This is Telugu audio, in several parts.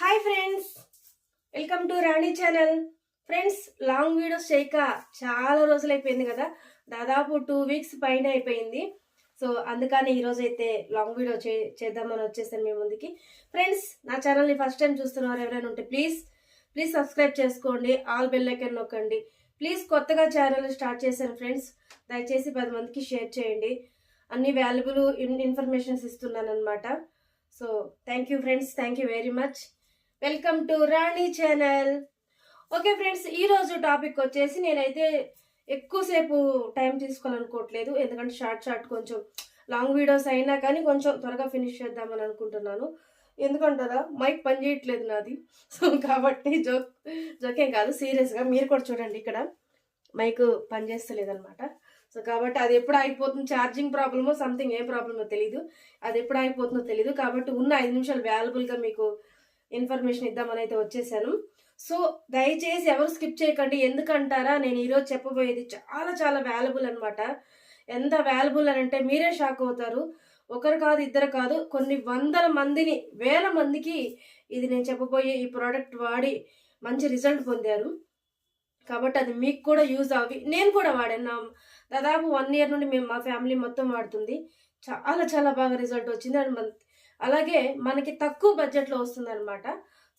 Hi friends welcome to Rani channel friends long videos చేయక చాలా రోజులు అయిపోయింది కదా. దాదాపు టూ వీక్స్ పైన అయిపోయింది. సో అందుకని ఈరోజు అయితే లాంగ్ వీడియో చే చేద్దామని వచ్చేసాను మీ ముందుకి. ఫ్రెండ్స్ నా ఛానల్ని ఫస్ట్ టైం చూస్తున్నారు ఎవరైనా ఉంటే ప్లీజ్ ప్లీజ్ సబ్స్క్రైబ్ చేసుకోండి. ఆల్ బెల్ ఐకన్ నొక్కండి. ప్లీజ్ కొత్తగా ఛానల్ స్టార్ట్ చేశాను ఫ్రెండ్స్ దయచేసి పది మందికి షేర్ చేయండి. అన్ని వాల్యుబుల్ ఇన్ఫర్మేషన్స్ ఇస్తున్నాను అనమాట so thank you friends thank you very much welcome to Rani channel. Okay friends ఈరోజు టాపిక్ వచ్చేసి నేనైతే ఎక్కువసేపు టైం తీసుకోవాలనుకోవట్లేదు. ఎందుకంటే షార్ట్ షార్ట్ కొంచెం లాంగ్ వీడియోస్ అయినా కానీ కొంచెం త్వరగా ఫినిష్ చేద్దామని అనుకుంటున్నాను. ఎందుకంటారా? మైక్ పని చేయట్లేదు నాది. సో కాబట్టి జోక్ జోకేం కాదు సీరియస్గా మీరు కూడా చూడండి ఇక్కడ. మైక్ పనిచేస్తలేదు అనమాట సో కాబట్టి అది ఎప్పుడు అయిపోతుంది ఛార్జింగ్ ప్రాబ్లమో సంథింగ్ ఏ ప్రాబ్లమో తెలియదు అది ఎప్పుడు అయిపోతుందో తెలియదు కాబట్టి ఉన్న ఐదు నిమిషాలు వాల్యుబుల్గా మీకు ఇన్ఫర్మేషన్ ఇద్దామని అయితే వచ్చేసాను. సో దయచేసి ఎవరు స్కిప్ చేయకండి. ఎందుకంటారా? నేను ఈరోజు చెప్పబోయేది చాలా చాలా వాల్యుబుల్ అనమాట ఎంత వాల్యుబుల్ అని అంటే మీరే షాక్ అవుతారు. ఒకరు కాదు ఇద్దరు కాదు కొన్ని వందల మందిని వేల మందికి ఇది నేను చెప్పబోయే ఈ ప్రోడక్ట్ వాడి మంచి రిజల్ట్ పొందారు. కాబట్టి అది మీకు కూడా యూజ్ అవి నేను కూడా వాడాను. దాదాపు వన్ ఇయర్ నుండి మేము మా ఫ్యామిలీ మొత్తం వాడుతుంది. చాలా చాలా బాగా రిజల్ట్ వచ్చింది. అండ్ అలాగే మనకి తక్కువ బడ్జెట్లో వస్తుంది అనమాట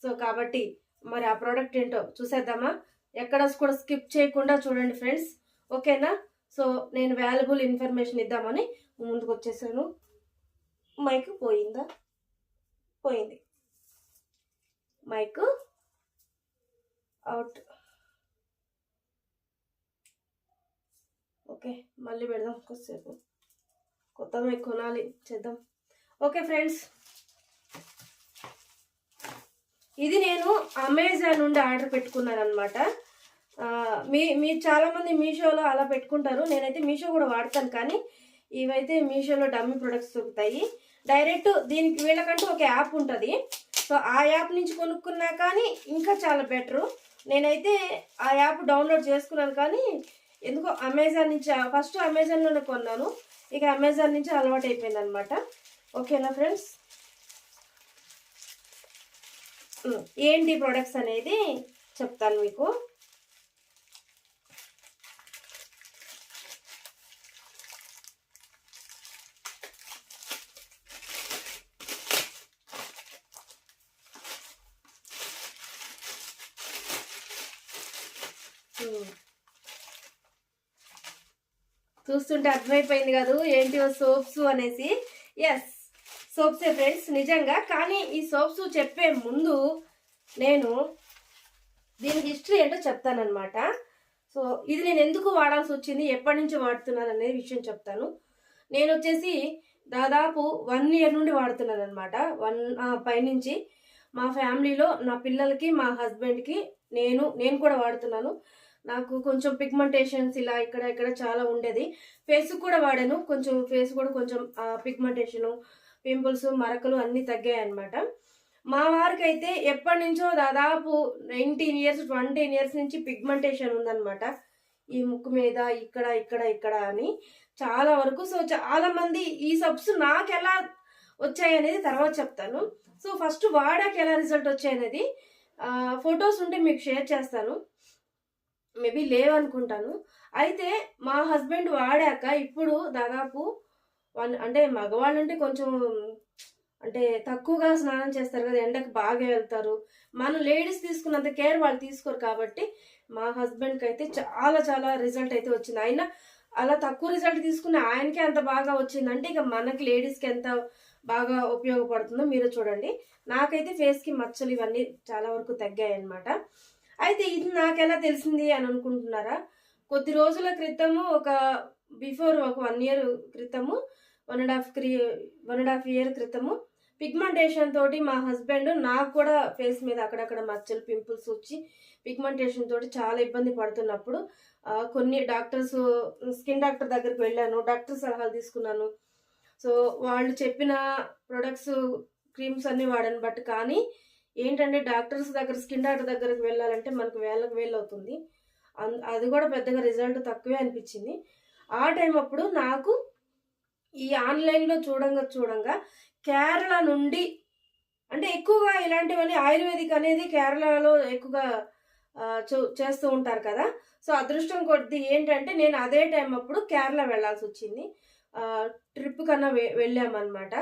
సో కాబట్టి మరి ఆ ప్రోడక్ట్ ఏంటో చూసేద్దామా? ఎక్కడ కూడా స్కిప్ చేయకుండా చూడండి ఫ్రెండ్స్. ఓకేనా? సో నేను వాల్యుబుల్ ఇన్ఫర్మేషన్ ఇద్దామని ముందుకు వచ్చేసాను. మైక్ పోయిందా? పోయింది. Mic out. ఓకే మళ్ళీ పెడదాం కొద్దిసేపు. కొత్త మైక్ కొనాలి చేద్దాం. Okay friends. ఇది నేను అమెజాన్ నుండి ఆర్డర్ పెట్టుకున్నాను అనమాట మీ మీరు చాలామంది మీషోలో అలా పెట్టుకుంటారు. నేనైతే మీషో కూడా వాడతాను కానీ ఇవైతే మీషోలో డమ్మీ ప్రొడక్ట్స్ దొరుకుతాయి. డైరెక్ట్ దీనికి వీళ్ళకంటూ ఒక యాప్ ఉంటుంది. సో ఆ యాప్ నుంచి కొనుక్కున్నా కానీ ఇంకా చాలా బెటరు. నేనైతే ఆ యాప్ డౌన్లోడ్ చేసుకున్నాను కానీ ఎందుకో అమెజాన్ నుంచి ఫస్ట్ అమెజాన్లోనే కొన్నాను. ఇక అమెజాన్ నుంచి అలవాటు అయిపోయింది అనమాట ఓకేనా ఫ్రెండ్స్? ఏంటి ప్రొడక్ట్స్ అనేది చెప్తాను మీకు. చూస్తుంటే అర్థమైపోయింది కాదు ఏంటి సోప్స్ అనేసి? ఎస్ సోప్సే ఫ్రెండ్స్ నిజంగా. కానీ ఈ సోప్స్ చెప్పే ముందు నేను దీని హిస్టరీ ఏంటో చెప్తానమాట సో ఇది నేను ఎందుకు వాడాల్సి వచ్చింది ఎప్పటి నుంచి వాడుతున్నాను అనేది విషయం చెప్తాను. నేను వచ్చేసి దాదాపు వన్ ఇయర్ నుండి వాడుతున్నాను అనమాట వన్ పైనుంచి మా ఫ్యామిలీలో నా పిల్లలకి మా హస్బెండ్కి నేను నేను కూడా వాడుతున్నాను. నాకు కొంచెం పిగ్మెంటేషన్స్ ఇలా ఇక్కడ ఇక్కడ చాలా ఉండేది. ఫేస్ కూడా వాడాను. కొంచెం ఫేస్ కూడా కొంచెం పిగ్మెంటేషను పింపుల్స్ మరకలు అన్నీ తగ్గాయి అనమాట మా వారికి అయితే ఎప్పటి నుంచో దాదాపు నైన్టీన్ ఇయర్స్ ట్వంటీన్ ఇయర్స్ నుంచి పిగ్మెంటేషన్ ఉందన్నమాట. ఈ ముక్కు మీద ఇక్కడ ఇక్కడ ఇక్కడ అని చాలా వరకు. సో చాలా మంది ఈ సబ్స్ నాకు ఎలా వచ్చాయి అనేది తర్వాత చెప్తాను. సో ఫస్ట్ వాడాక ఎలా రిజల్ట్ వచ్చాయి అనేది ఫొటోస్ ఉంటే మీకు షేర్ చేస్తాను. మేబీ లేవనుకుంటాను. అయితే మా హస్బెండ్ వాడాక ఇప్పుడు దాదాపు వన్ అంటే మగవాళ్ళు అంటే కొంచెం అంటే తక్కువగా స్నానం చేస్తారు కదా ఎండకు బాగా వెళ్తారు. మనం లేడీస్ తీసుకున్నంత కేర్ వాళ్ళు తీసుకోరు కాబట్టి మా హస్బెండ్కి అయితే చాలా చాలా రిజల్ట్ అయితే వచ్చింది. ఆయన అలా తక్కువ రిజల్ట్ తీసుకుని ఆయనకే అంత బాగా వచ్చిందంటే ఇక మనకి లేడీస్కి ఎంత బాగా ఉపయోగపడుతుందో మీరు చూడండి. నాకైతే ఫేస్కి మచ్చలు ఇవన్నీ చాలా వరకు తగ్గాయి అనమాట అయితే ఇది నాకెలా తెలిసింది అని అనుకుంటున్నారా? కొద్ది రోజుల క్రితము ఒక బిఫోర్ ఒక వన్ ఇయర్ క్రితము వన్ అండ్ హాఫ్ క్రీ వన్ అండ్ హాఫ్ ఇయర్ క్రితము పిగ్మెంటేషన్ తోటి మా హస్బెండ్ నాకు కూడా ఫేస్ మీద అక్కడక్కడ మచ్చలు పింపుల్స్ వచ్చి పిగ్మెంటేషన్ తోటి చాలా ఇబ్బంది పడుతున్నప్పుడు కొన్ని డాక్టర్స్ స్కిన్ డాక్టర్ దగ్గరికి వెళ్ళాను డాక్టర్ సలహాలు తీసుకున్నాను. సో వాళ్ళు చెప్పిన ప్రొడక్ట్స్ క్రీమ్స్ అన్ని వాడాను. బట్ కానీ ఏంటంటే డాక్టర్స్ దగ్గర స్కిన్ డాక్టర్ దగ్గరకు వెళ్ళాలంటే మనకు వేలకు వేలు అవుతుంది. అన్- అది కూడా పెద్దగా రిజల్ట్ తక్కువే అనిపించింది. ఆ టైం అప్పుడు నాకు ఈ ఆన్లైన్లో చూడంగా చూడంగా కేరళ నుండి అంటే ఎక్కువగా ఇలాంటివన్నీ ఆయుర్వేదిక్ అనేది కేరళలో ఎక్కువగా చూ- చేస్తూ ఉంటారు కదా. సో అదృష్టం కొద్ది ఏంటంటే నేను అదే టైం అప్పుడు కేరళ వెళ్ళాల్సి వచ్చింది. ట్రిప్ కన్నా వె వెళ్ళామన్నమాట.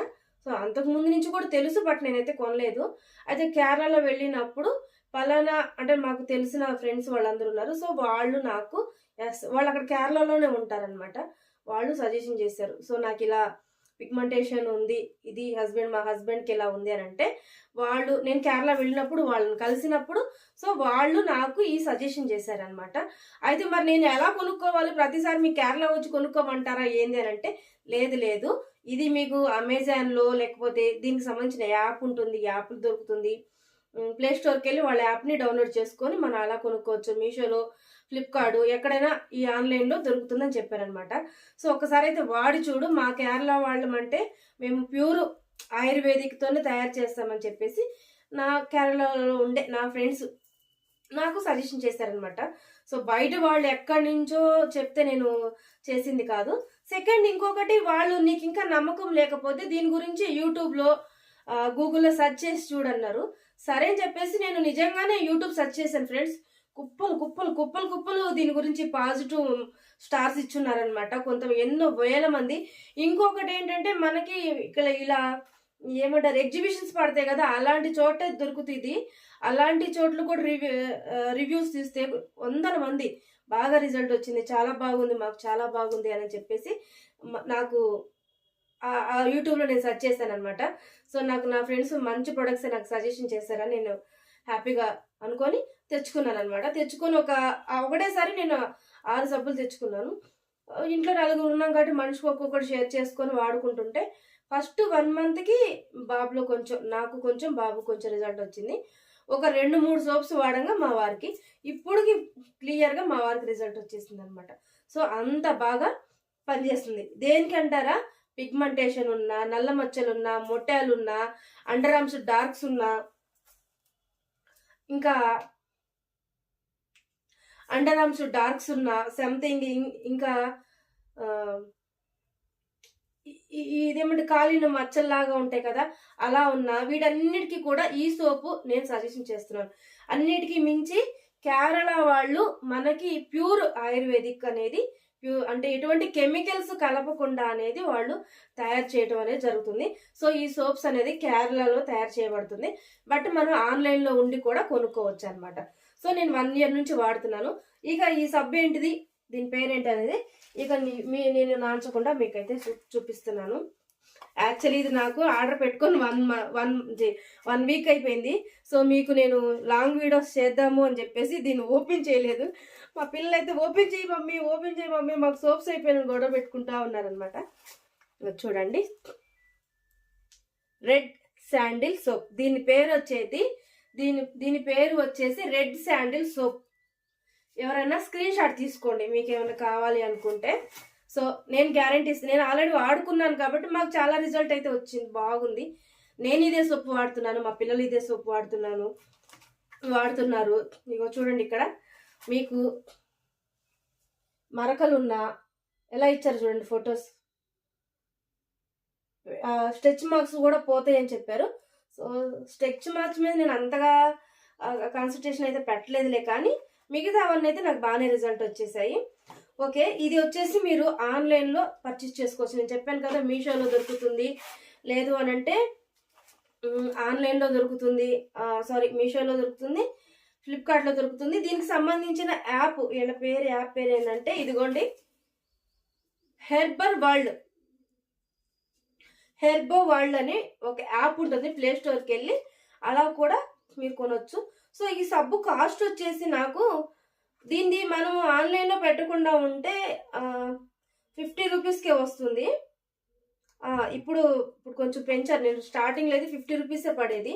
సో అంతకు ముందు నుంచి కూడా తెలుసు బట్ నేనైతే కొనలేదు. అయితే కేరళలో వెళ్ళినప్పుడు పలానా అంటే మాకు తెలిసిన ఫ్రెండ్స్ వాళ్ళందరూ ఉన్నారు. సో వాళ్ళు నాకు ఎస్ వాళ్ళు అక్కడ కేరళలోనే ఉంటారనమాట వాళ్ళు సజెషన్ చేశారు. సో నాకు ఇలా పిగ్మెంటేషన్ ఉంది ఇది హస్బెండ్ మా హస్బెండ్కి ఇలా ఉంది అని అంటే వాళ్ళు నేను కేరళ వెళ్ళినప్పుడు వాళ్ళని కలిసినప్పుడు సో వాళ్ళు నాకు ఈ సజెషన్ చేశారనమాట అయితే మరి నేను ఎలా కొనుక్కోవాలి? ప్రతిసారి మీ కేరళ వచ్చి కొనుక్కోమంటారా ఏంది అని అంటే లేదు లేదు. ఇది మీకు అమెజాన్లో లేకపోతే దీనికి సంబంధించిన యాప్ ఉంటుంది యాప్ దొరుకుతుంది. ప్లే స్టోర్కి వెళ్ళి వాళ్ళ యాప్ని డౌన్లోడ్ చేసుకొని మనం అలా కొనుక్కోవచ్చు. మీషోలో ఫ్లిప్కార్ట్ ఎక్కడైనా ఈ ఆన్లైన్లో దొరుకుతుందని చెప్పారనమాట. సో ఒకసారి అయితే వాడి చూడు మా కేరళ వాళ్ళం అంటే మేము ప్యూర్ ఆయుర్వేదిక్తోనే తయారు చేస్తామని చెప్పేసి నా కేరళలో ఉండే నా ఫ్రెండ్స్ నాకు సజెషన్ చేశారనమాట. సో బయట వాళ్ళు ఎక్కడి నుంచో చెప్తే నేను చేసింది కాదు. సెకండ్ ఇంకొకటి వాళ్ళు నీకు ఇంకా నమ్మకం లేకపోతే దీని గురించి యూట్యూబ్లో గూగుల్లో సెర్చ్ చేసి చూడన్నారు. సరే అని చెప్పేసి నేను నిజంగానే యూట్యూబ్ సెర్చ్ చేశాను ఫ్రెండ్స్. కుప్పలు కుప్పలు కుప్పలు కుప్పలు దీని గురించి పాజిటివ్ స్టార్స్ ఇచ్చున్నారనమాట కొంత ఎన్నో వేల మంది. ఇంకొకటి ఏంటంటే మనకి ఇక్కడ ఇలా ఏమంటారు ఎగ్జిబిషన్స్ పడతాయి కదా అలాంటి చోటే దొరుకుతుంది. అలాంటి చోట్ల కూడా రివ్యూ రివ్యూస్ తీస్తే వందల మంది బాగా రిజల్ట్ వచ్చింది. చాలా బాగుంది మాకు చాలా బాగుంది అని చెప్పేసి నాకు ఆ- ఆ యూట్యూబ్లో నేను సెర్చ్ చేశాను అనమాట సో నాకు నా ఫ్రెండ్స్ మంచి ప్రొడక్ట్స్ నాకు సజెషన్ చేశారని నేను హ్యాపీగా అనుకొని తెచ్చుకున్నాను అనమాట తెచ్చుకొని ఒక ఒకటేసారి నేను ఆరు సబ్బులు తెచ్చుకున్నాను. ఇంట్లో నలుగురు ఉన్నాం కాబట్టి మనిషికి ఒక్కొక్కటి షేర్ చేసుకొని వాడుకుంటుంటే ఫస్ట్ వన్ మంత్కి బాబులో కొంచెం నాకు కొంచెం బాబు కొంచెం రిజల్ట్ వచ్చింది. ఒక రెండు మూడు సోప్స్ వాడంగా మా వారికి. ఇప్పుడుకి క్లియర్గా మా వారికి రిజల్ట్ వచ్చేసింది అనమాట సో అంత బాగా పనిచేస్తుంది. దేనికి అంటారా పిగ్మెంటేషన్ ఉన్నా నల్ల మచ్చలున్నా మొట్టాలున్నా అండర్ ఆర్మ్స్ డార్క్స్ ఉన్నా ఇంకా అండర్ ఆర్మ్స్ డార్క్స్ ఉన్నా సంథింగ్ ఇంకా ఇదేమంటే కాలిన మచ్చల్లాగా ఉంటాయి కదా అలా ఉన్న వీటన్నిటికీ కూడా ఈ సోపు నేను సజెషన్ చేస్తున్నాను. అన్నిటికీ మించి కేరళ వాళ్ళు మనకి ప్యూర్ ఆయుర్వేదిక్ అనేది అంటే ఎటువంటి కెమికల్స్ కలపకుండా అనేది వాళ్ళు తయారు చేయడం అనేది జరుగుతుంది. సో ఈ సోప్స్ అనేది కేరళలో తయారు చేయబడుతుంది. బట్ మనం ఆన్లైన్లో ఉండి కూడా కొనుక్కోవచ్చు అనమాట సో నేను వన్ ఇయర్ నుంచి వాడుతున్నాను. ఇక ఈ సబ్ ఏంటిది? దీని పేరేంటి అనేది ఇక మీ నేను నాంచకుండా మీకైతే చూ- చూపిస్తున్నాను. యాక్చువల్లీ ఇది నాకు ఆర్డర్ పెట్టుకొని వన్ వన్ వన్ వీక్ అయిపోయింది. సో మీకు నేను లాంగ్ వీడియోస్ చేద్దాము అని చెప్పేసి దీన్ని ఓపెన్ చేయలేదు. మా పిల్లలు అయితే ఓపెన్ చేయి మమ్మీ ఓపెన్ చేయి మమ్మీ. మాకు సోప్స్ అయిపోయిన గొడవ పెట్టుకుంటా ఉన్నారనమాట చూడండి. రెడ్ శాండిల్ సోప్ దీని పేరు వచ్చేది దీని దీని పేరు వచ్చేసి రెడ్ శాండిల్ సోప్ ఎవరైనా స్క్రీన్ షాట్ తీసుకోండి మీకు ఏమైనా కావాలి అనుకుంటే. సో నేను గ్యారంటీ నేను ఆల్రెడీ వాడుకున్నాను కాబట్టి మాకు చాలా రిజల్ట్ అయితే వచ్చింది బాగుంది. నేను ఇదే సోప్ వాడుతున్నాను మా పిల్లలు ఇదే సోప్ వాడుతున్నాను వాడుతున్నారు. ఇగో చూడండి ఇక్కడ. మీకు మరకలున్నా ఎలా ఇచ్చారు చూడండి ఫొటోస్? స్టెచ్ మార్క్స్ కూడా పోతాయి అని చెప్పారు. సో స్టెచ్ మార్క్స్ మీద నేను అంతగా కాన్సన్ట్రేషన్ అయితే పెట్టలేదులే కానీ మిగతా అవన్నీ అయితే నాకు బాగానే రిజల్ట్ వచ్చేసాయి. ఓకే ఇది వచ్చేసి మీరు ఆన్లైన్లో పర్చేస్ చేసుకోవచ్చు. నేను చెప్పాను కదా మీషోలో దొరుకుతుంది. లేదు అని అంటే ఆన్లైన్లో దొరుకుతుంది. సారీ మీషోలో దొరుకుతుంది. ఫ్లిప్కార్ట్లో దొరుకుతుంది. దీనికి సంబంధించిన యాప్ వీళ్ళ పేరు యాప్ పేరు ఏంటంటే ఇదిగోండి. హెర్బర్ వరల్డ్ హెర్బో వరల్డ్ అని ఒక యాప్ ఉంటుంది ప్లే స్టోర్కి వెళ్ళి. అలా కూడా మీరు కొనొచ్చు. సో ఈ సబ్బు కాస్ట్ వచ్చేసి నాకు దీన్ని మనం ఆన్లైన్లో పెట్టకుండా ఉంటే ఫిఫ్టీ రూపీస్కే వస్తుంది. ఇప్పుడు ఇప్పుడు కొంచెం పెంచారు. నేను స్టార్టింగ్లో అయితే ఫిఫ్టీ రూపీసే పడేది.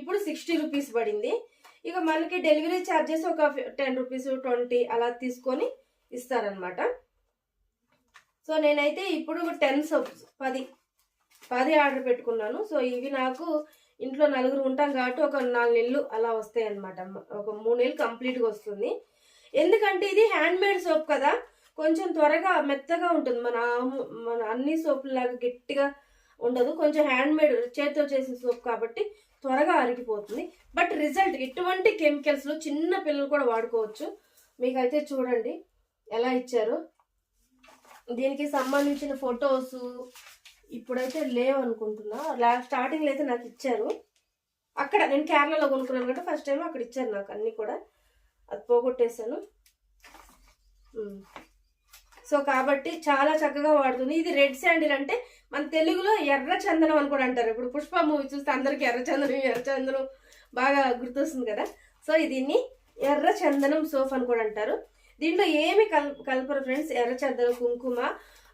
ఇప్పుడు సిక్స్టీ రూపీస్ పడింది. ఇక మనకి డెలివరీ ఛార్జెస్ ఒక టెన్ రూపీస్ ట్వంటీ అలా తీసుకొని ఇస్తారనమాట సో నేనైతే ఇప్పుడు టెన్ సోప్స్ పది పది ఆర్డర్ పెట్టుకున్నాను. సో ఇవి నాకు ఇంట్లో నలుగురు ఉంటాం కాబట్టి ఒక నాలుగు నెలలు అలా వస్తాయి అనమాట ఒక మూడు నెలలు కంప్లీట్గా వస్తుంది. ఎందుకంటే ఇది హ్యాండ్ మేడ్ సోప్ కదా. కొంచెం త్వరగా మెత్తగా ఉంటుంది. మన మన అన్ని సోపులాగా గట్టిగా ఉండదు. కొంచెం హ్యాండ్ మేడ్ చేతితో చేసిన సోప్ కాబట్టి త్వరగా అరిగిపోతుంది. బట్ రిజల్ట్ ఎటువంటి కెమికల్స్లో చిన్న పిల్లలు కూడా వాడుకోవచ్చు. మీకైతే చూడండి ఎలా ఇచ్చారు? దీనికి సంబంధించిన ఫొటోస్ ఇప్పుడైతే లేవు అనుకుంటున్నా. లా స్టార్టింగ్లో అయితే నాకు ఇచ్చారు. అక్కడ నేను కేరళలో కొనుక్కున్నాను కంటే ఫస్ట్ టైం అక్కడ ఇచ్చారు నాకు అన్నీ కూడా. అది పోగొట్టేశాను. Hmm. సో కాబట్టి చాలా చక్కగా వాడుతుంది. ఇది రెడ్ శాండిల్ అంటే మన తెలుగులో ఎర్ర చందనం అని కూడా అంటారు. ఇప్పుడు పుష్ప మూవీ చూస్తే అందరికి ఎర్ర చందనం ఎర్ర చందనం బాగా గుర్తొస్తుంది కదా. సో దీన్ని ఎర్ర చందనం సోప్ అని కూడా అంటారు. దీంట్లో ఏమి కల్ కలపరు ఫ్రెండ్స్? ఎర్ర చందనం కుంకుమ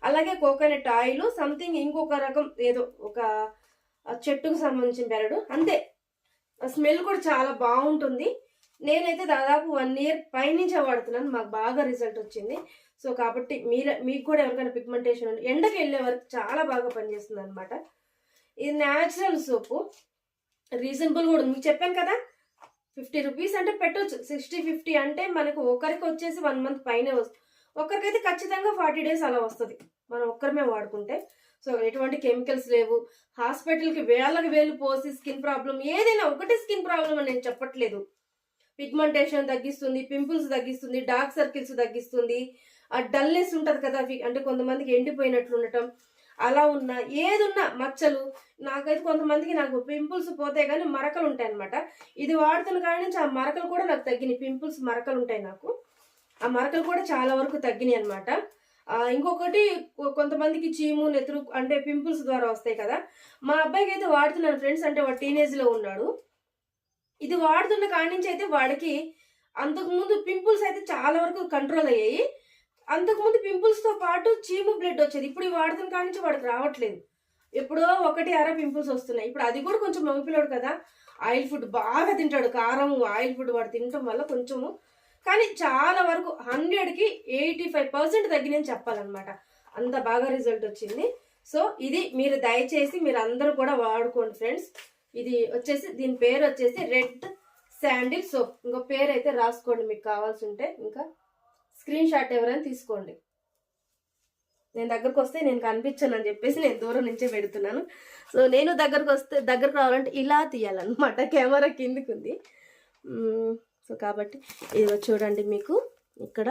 అలాగే కోకోనట్ ఆయిల్ సంథింగ్ ఇంకొక రకం ఏదో ఒక చెట్టుకు సంబంధించిన బెరడు అంతే. స్మెల్ కూడా చాలా బాగుంటుంది. నేనైతే దాదాపు వన్ ఇయర్ పైనుంచే వాడుతున్నాను. మాకు బాగా రిజల్ట్ వచ్చింది. సో కాబట్టి మీరు మీకు కూడా ఎవరికైనా పిగ్మెంటేషన్ ఉంటే ఎండకి వెళ్ళే వరకు చాలా బాగా పనిచేస్తుంది అనమాట ఇది న్యాచురల్ సోపు రీజనబుల్ కూడా మీకు చెప్పాను కదా ఫిఫ్టీ రూపీస్ అంటే పెట్టవచ్చు సిక్స్టీ ఫిఫ్టీ అంటే మనకు ఒకరికి వచ్చేసి వన్ మంత్ పైనే వస్తుంది. ఒకరికైతే ఖచ్చితంగా ఫార్టీ డేస్ అలా వస్తుంది. మనం ఒక్కరమే వాడుకుంటే. సో ఎటువంటి కెమికల్స్ లేవు. హాస్పిటల్కి వేళ్ళకి వేలు పోసి స్కిన్ ప్రాబ్లం ఏదైనా ఒకటే స్కిన్ ప్రాబ్లం అని నేను చెప్పట్లేదు. పిగ్మెంటేషన్ తగ్గిస్తుంది పింపుల్స్ తగ్గిస్తుంది డార్క్ సర్కిల్స్ తగ్గిస్తుంది. ఆ డల్నెస్ ఉంటుంది కదా అవి అంటే కొంతమందికి ఎండిపోయినట్లు ఉండటం అలా ఉన్న ఏదున్నా మచ్చలు నాకైతే కొంతమందికి నాకు పింపుల్స్ పోతే కానీ మరకలు ఉంటాయి అనమాట ఇది వాడుతున్న కాడి నుంచి ఆ మరకలు కూడా నాకు తగ్గినాయి. పింపుల్స్ మరకలు ఉంటాయి నాకు. ఆ మరకలు కూడా చాలా వరకు తగ్గినాయి అనమాట ఇంకొకటి కొంతమందికి చీము నెత్తురు అంటే పింపుల్స్ ద్వారా వస్తాయి కదా. మా అబ్బాయికి అయితే వాడుతున్నాను ఫ్రెండ్స్. అంటే వాడు టీనేజ్లో ఉన్నాడు. ఇది వాడుతున్న కాడి నుంచి అయితే వాడికి అంతకుముందు పింపుల్స్ అయితే చాలా వరకు కంట్రోల్ అయ్యాయి. అంతకుముందు పింపుల్స్తో పాటు చీము బ్లడ్ వచ్చేది. ఇప్పుడు ఈ వాడుతున్న కాడి నుంచి వాడికి రావట్లేదు. ఎప్పుడో ఒకటి అర పింపుల్స్ వస్తున్నాయి. ఇప్పుడు అది కూడా కొంచెం మగపిల్లాడు కదా. ఆయిల్ ఫుడ్ బాగా తింటాడు. కారం ఆయిల్ ఫుడ్ వాడు తినటం వల్ల కొంచెము. కానీ చాలా వరకు హండ్రెడ్కి ఎయిటీ ఫైవ్ పర్సెంట్ తగ్గినని చెప్పాలన్నమాట. అంత బాగా రిజల్ట్ వచ్చింది. సో ఇది మీరు దయచేసి మీరు అందరూ కూడా వాడుకోండి ఫ్రెండ్స్. ఇది వచ్చేసి దీని పేరు వచ్చేసి రెడ్ శాండిల్ సోప్. ఇంకో పేరు అయితే రాసుకోండి. మీకు కావాల్సి ఉంటే ఇంకా స్క్రీన్ షాట్ ఎవరైనా తీసుకోండి. నేను దగ్గరకు వస్తే నేను కనిపించను అని చెప్పేసి నేను దూరం నుంచే పెడుతున్నాను. సో నేను దగ్గరకు వస్తే దగ్గరకు రావాలంటే ఇలా తీయాలన్నమాట. కెమెరా కిందికి ఉంది. సో కాబట్టి ఇదిగో చూడండి మీకు. ఇక్కడ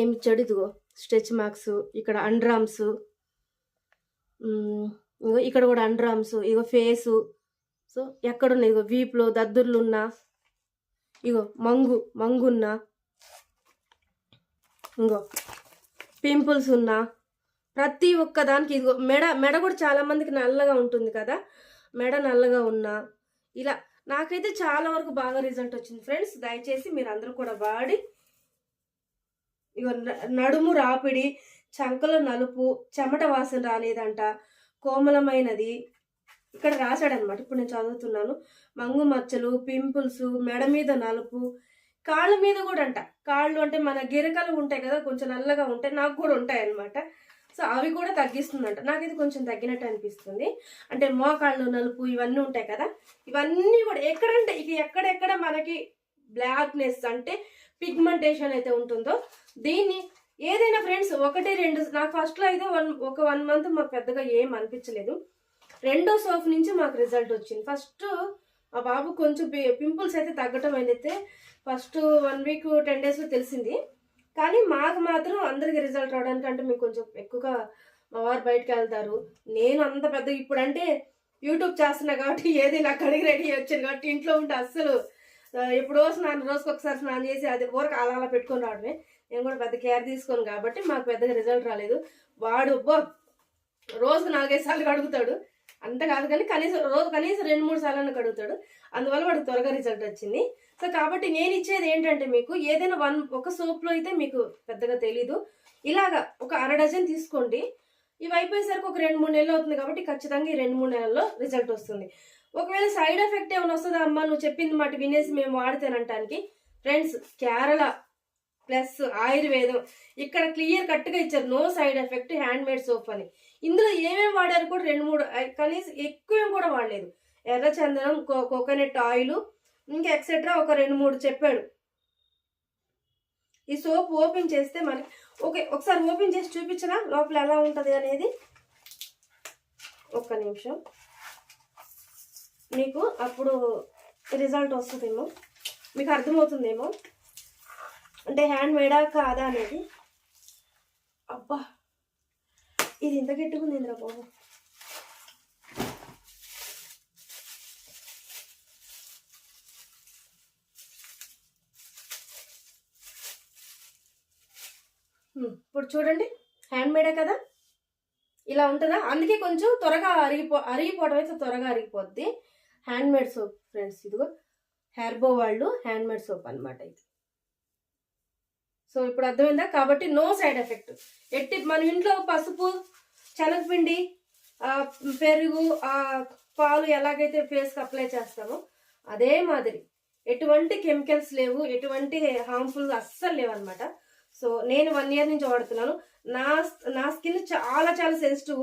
ఏమి ఇచ్చాడు? ఇదిగో స్ట్రెచ్ మార్క్స్ ఇక్కడ అండ్రామ్స్ ఇగో ఇక్కడ కూడా అండ్రామ్స్ ఇగో ఫేసు. సో ఎక్కడున్నా? ఇగో వీపులో దద్దుర్లు ఉన్నా ఇగో మంగు మంగున్నా. ఇంగో పింపుల్స్ ఉన్నా ప్రతి ఒక్క దానికి ఇదిగో మెడ మెడ కూడా చాలామందికి నల్లగా ఉంటుంది కదా? మెడ నల్లగా ఉన్నా ఇలా నాకైతే చాలా వరకు బాగా రిజల్ట్ వచ్చింది ఫ్రెండ్స్ దయచేసి మీరు అందరూ కూడా వాడి ఇగో నడుము రాపిడి చంకలో నలుపు చెమట వాసన రాలేదంట కోమలమైనది. ఇక్కడ రాశాడనమాట ఇప్పుడు నేను చదువుతున్నాను. మంగు మచ్చలు పింపుల్స్ మెడ మీద నలుపు కాళ్ళ మీద కూడా అంట కాళ్ళు అంటే మన గిరకలు ఉంటాయి కదా కొంచెం నల్లగా ఉంటాయి నాకు కూడా ఉంటాయి అనమాట సో అవి కూడా తగ్గిస్తుందంట. నాకైతే కొంచెం తగ్గినట్టు అనిపిస్తుంది. అంటే మోకాళ్ళు నలుపు ఇవన్నీ ఉంటాయి కదా ఇవన్నీ కూడా ఎక్కడంటే ఇక ఎక్కడెక్కడ మనకి బ్లాక్నెస్ అంటే పిగ్మెంటేషన్ అయితే ఉంటుందో దీన్ని ఏదైనా ఫ్రెండ్స్ ఒకటి రెండు నాకు ఫస్ట్లో అయితే వన్ ఒక వన్ మంత్ మాకు పెద్దగా ఏం అనిపించలేదు. రెండో సోప్ నుంచి మాకు రిజల్ట్ వచ్చింది. ఫస్ట్ మా బాబు కొంచెం పింపుల్స్ అయితే తగ్గటం అయితే ఫస్ట్ వన్ వీక్ టెన్ డేస్లో తెలిసింది. కానీ మాకు మాత్రం అందరికి రిజల్ట్ రావడానికి అంటే మీకు కొంచెం ఎక్కువగా మా వారు బయటకు వెళ్తారు. నేను అంత పెద్ద ఇప్పుడు అంటే యూట్యూబ్ చేస్తున్నా కాబట్టి ఏది నాకు కడిగి రెడీ వచ్చాను కాబట్టి ఇంట్లో ఉంటే అస్సలు ఎప్పుడో స్నానం రోజుకి ఒకసారి స్నానం చేసి అది ఊరకు అలా అలా పెట్టుకొని రావడమే. నేను కూడా పెద్ద కేర్ తీసుకోను కాబట్టి మాకు పెద్దగా రిజల్ట్ రాలేదు. వాడు బో రోజుకు నాలుగైదు సార్లు కడుగుతాడు అంత కాదు కానీ కనీసం రోజు కనీసం రెండు మూడు సార్లు కడుగుతాడు. అందువల్ల వాడికి త్వరగా రిజల్ట్ వచ్చింది. సో కాబట్టి నేను ఇచ్చేది ఏంటంటే మీకు ఏదైనా వన్ ఒక సోప్లో అయితే మీకు పెద్దగా తెలీదు. ఇలాగా ఒక అర డజన్ తీసుకోండి. ఇవి అయిపోయేసరికి ఒక రెండు మూడు నెలలు అవుతుంది కాబట్టి ఖచ్చితంగా ఈ రెండు మూడు నెలల్లో రిజల్ట్ వస్తుంది. ఒకవేళ సైడ్ ఎఫెక్ట్ ఏమైనా వస్తుందా అమ్మ? నువ్వు చెప్పింది మాట వినేసి మేము వాడితేనంటానికి. ఫ్రెండ్స్ కేరళ ప్లస్ ఆయుర్వేదం. ఇక్కడ క్లియర్ కట్గా ఇచ్చారు. No side effect hand made soap అని. ఇందులో ఏమేమి వాడారు కూడా రెండు మూడు కనీసం ఎక్కువ కూడా వాడలేదు. ఎర్ర చందనం కో- కోకోనట్ ఆయిల్ ఇంకా ఎక్సెట్రా ఒక రెండు మూడు చెప్పాడు. ఈ సోప్ ఓపెన్ చేస్తే మనకి ఓకే ఒకసారి ఓపెన్ చేసి చూపించనా? లోపల ఎలా ఉంటుంది అనేది? ఒక్క నిమిషం. మీకు అప్పుడు రిజల్ట్ వస్తుందేమో? మీకు అర్థమవుతుందేమో? అంటే హ్యాండ్ మేడా కాదా అనేది? అబ్బా! ఇది ఇంత గట్టిగుందిందిరా బాబు. ఇప్పుడు చూడండి హ్యాండ్ మేడే కదా? ఇలా ఉంటుందా? అందుకే కొంచెం త్వరగా అరిగిపో అరిగిపోవడం అయితే త్వరగా అరిగిపోద్ది. హ్యాండ్ మేడ్ సోప్ ఫ్రెండ్స్ ఇదిగో హెర్బో వాళ్ళు హ్యాండ్ మేడ్ సోప్ అనమాట ఇది. సో ఇప్పుడు అర్థమైందా? కాబట్టి నో సైడ్ ఎఫెక్ట్ ఎట్టి మన ఇంట్లో పసుపు శనగపిండి పెరుగు ఆ పాలు ఎలాగైతే ఫేస్కి అప్లై చేస్తామో అదే మాదిరి. ఎటువంటి కెమికల్స్ లేవు ఎటువంటి హార్మ్ఫుల్ అస్సలు లేవన్నమాట. సో నేను వన్ ఇయర్ నుంచి వాడుతున్నాను. నా నా స్కిన్ చాలా చాలా సెన్సిటివ్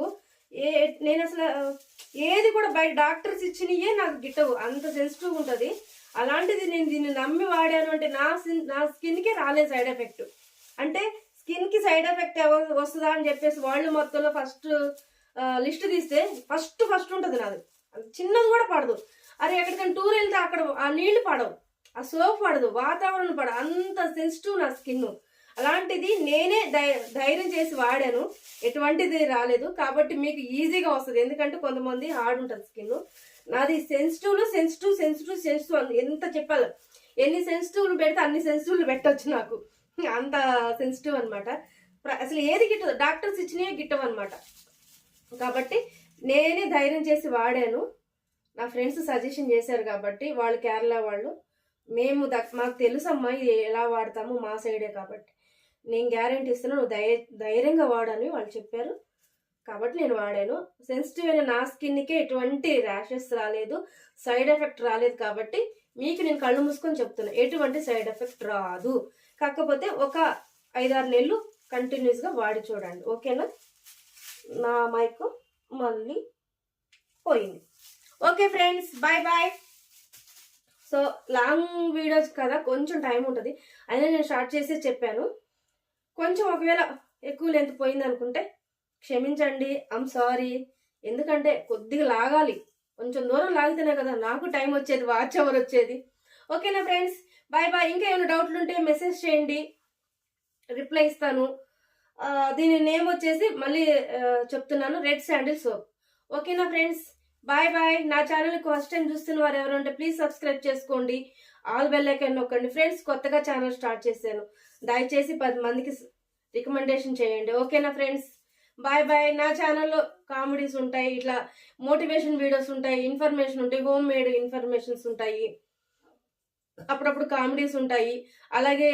ఏ నేను అసలు ఏది కూడా బయట డాక్టర్స్ ఇచ్చినయే నాకు గిట్టవు. అంత సెన్సిటివ్ ఉంటుంది. అలాంటిది నేను దీన్ని నమ్మి వాడాను అంటే నా నా స్కిన్కే రాలేదు సైడ్ ఎఫెక్ట్ అంటే స్కిన్కి సైడ్ ఎఫెక్ట్ వస్తుందా అని చెప్పేసి వాళ్ళు మొత్తంలో ఫస్ట్ లిస్ట్ తీస్తే ఫస్ట్ ఫస్ట్ ఉంటుంది నాది. చిన్నది కూడా పడదు. అరే ఎక్కడికైనా టూర్ వెళ్తే అక్కడ ఆ నీళ్ళు పడవు. ఆ సోప్ పడదు వాతావరణం పడదు. అంత సెన్సిటివ్ నా స్కిన్. అలాంటిది నేనే ధైర్యం చేసి వాడాను. ఎటువంటిది రాలేదు. కాబట్టి మీకు ఈజీగా వస్తుంది. ఎందుకంటే కొంతమంది హార్డ్ ఉంటుంది స్కిన్. నాది సెన్సిటివ్లో సెన్సిటివ్ సెన్సిటివ్ సెన్సిటివ్ అని ఎంత చెప్పాలి. ఎన్ని సెన్సిటివ్లు పెడితే అన్ని సెన్సిటివ్లు పెట్టొచ్చు నాకు. అంత సెన్సిటివ్ అనమాట అసలు ఏది గిట్టదు. డాక్టర్స్ ఇచ్చినవి గిట్టవు అనమాట కాబట్టి నేనే ధైర్యం చేసి వాడాను. నా ఫ్రెండ్స్ సజెషన్ చేశారు కాబట్టి వాళ్ళు కేరళ వాళ్ళు. మేము మాకు తెలుసమ్మా ఇది ఎలా వాడతాము మా సైడే కాబట్టి. నేను గ్యారంటీ ఇస్తున్నా నువ్వు ధైర్యంగా వాడని వాళ్ళు చెప్పారు. కాబట్టి నేను వాడాను. సెన్సిటివ్ అయిన నా స్కిన్కే ఎటువంటి ర్యాషెస్ రాలేదు. సైడ్ ఎఫెక్ట్ రాలేదు కాబట్టి మీకు నేను కళ్ళు మూసుకొని చెప్తున్నా ఎటువంటి సైడ్ ఎఫెక్ట్ రాదు. కాకపోతే ఒక ఐదారు నెలలు కంటిన్యూస్గా వాడి చూడండి. ఓకేనా? నా మైక్ మళ్ళీ పోయింది. Okay friends bye bye so long videos కదా కొంచెం టైం ఉంటుంది. అయినా నేను స్టార్ట్ చేసి చెప్పాను. కొంచెం ఒకవేళ ఎక్కువ లెంత్ పోయింది అనుకుంటే క్షమించండి ఐమ్ సారీ ఎందుకంటే కొద్దిగా లాగాలి. కొంచెం దూరం లాగితేనే కదా నాకు టైం వచ్చేది వాచ్ అవర్ వచ్చేది. ఓకేనా ఫ్రెండ్స్ బాయ్ బాయ్ ఇంకా ఏమైనా డౌట్లు ఉంటే మెసేజ్ చేయండి. రిప్లై ఇస్తాను. దీని నేమ్ వచ్చేసి మళ్ళీ చెప్తున్నాను. రెడ్ శాండిల్ సోప్ ఓకేనా ఫ్రెండ్స్ బాయ్ బాయ్ నా ఛానల్ ఫస్ట్ టైం చూస్తున్న వారు ఎవరు ఉంటే ప్లీజ్ సబ్స్క్రైబ్ చేసుకోండి. ఆల్ బెల్ ఐకాన్ నొక్కండి. ఫ్రెండ్స్ కొత్తగా ఛానల్ స్టార్ట్ చేశాను. దయచేసి పది మందికి రికమెండేషన్ చేయండి. ఓకేనా ఫ్రెండ్స్ బాయ్ బాయ్. నా ఛానల్లో కామెడీస్ ఉంటాయి ఇట్లా మోటివేషన్ వీడియోస్ ఉంటాయి ఇన్ఫర్మేషన్ ఉంటాయి హోమ్ మేడ్ ఇన్ఫర్మేషన్స్ ఉంటాయి. అప్పుడప్పుడు కామెడీస్ ఉంటాయి. అలాగే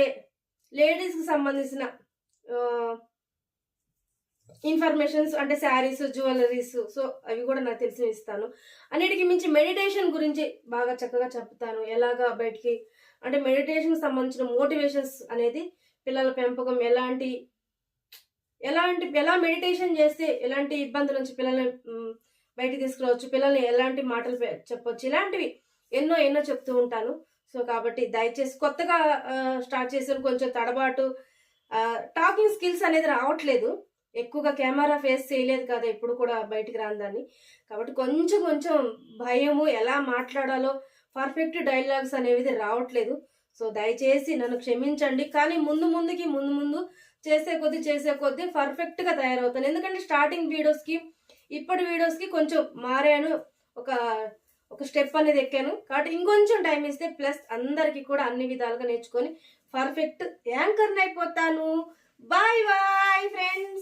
లేడీస్కి సంబంధించిన ఇన్ఫర్మేషన్స్ అంటే శారీస్ జ్యువెలరీస్ సో అవి కూడా నాకు తెలిసి ఇస్తాను. అన్నిటికీ మించి మెడిటేషన్ గురించి బాగా చక్కగా చెప్తాను. ఎలాగా బయటికి అంటే మెడిటేషన్కి సంబంధించిన మోటివేషన్స్ అనేది పిల్లల పెంపకం ఎలాంటి ఎలాంటి ఎలా మెడిటేషన్ చేస్తే ఎలాంటి ఇబ్బందుల నుంచి పిల్లల్ని బయటికి తీసుకురావచ్చు పిల్లల్ని ఎలాంటి మాటలు చెప్పొచ్చు ఇలాంటివి ఎన్నో ఎన్నో చెప్తూ ఉంటాను. సో కాబట్టి దయచేసి కొత్తగా స్టార్ట్ చేసారు కొంచెం తడబాటు టాకింగ్ స్కిల్స్ అనేది రావట్లేదు. ఎక్కువగా కెమెరా ఫేస్ చేయలేదు కదా ఇప్పుడు కూడా బయటికి రాందని కాబట్టి కొంచెం కొంచెం భయము ఎలా మాట్లాడాలో పర్ఫెక్ట్ డైలాగ్స్ అనేవి రావట్లేదు. సో దయచేసి నన్ను క్షమించండి. కానీ ముందు ముందుకి ముందు ముందు చేసే కొద్దీ చేసే కొద్దీ పర్ఫెక్ట్గా తయారవుతాను. ఎందుకంటే స్టార్టింగ్ వీడియోస్కి ఇప్పటి వీడియోస్కి కొంచెం మారాను. ఒక ఒక స్టెప్ అనేది ఎక్కాను. కాబట్టి ఇంకొంచెం టైం ఇస్తే ప్లస్ అందరికీ కూడా అన్ని విధాలుగా నేర్చుకొని పర్ఫెక్ట్ యాంకర్ని అయిపోతాను. Bye bye friends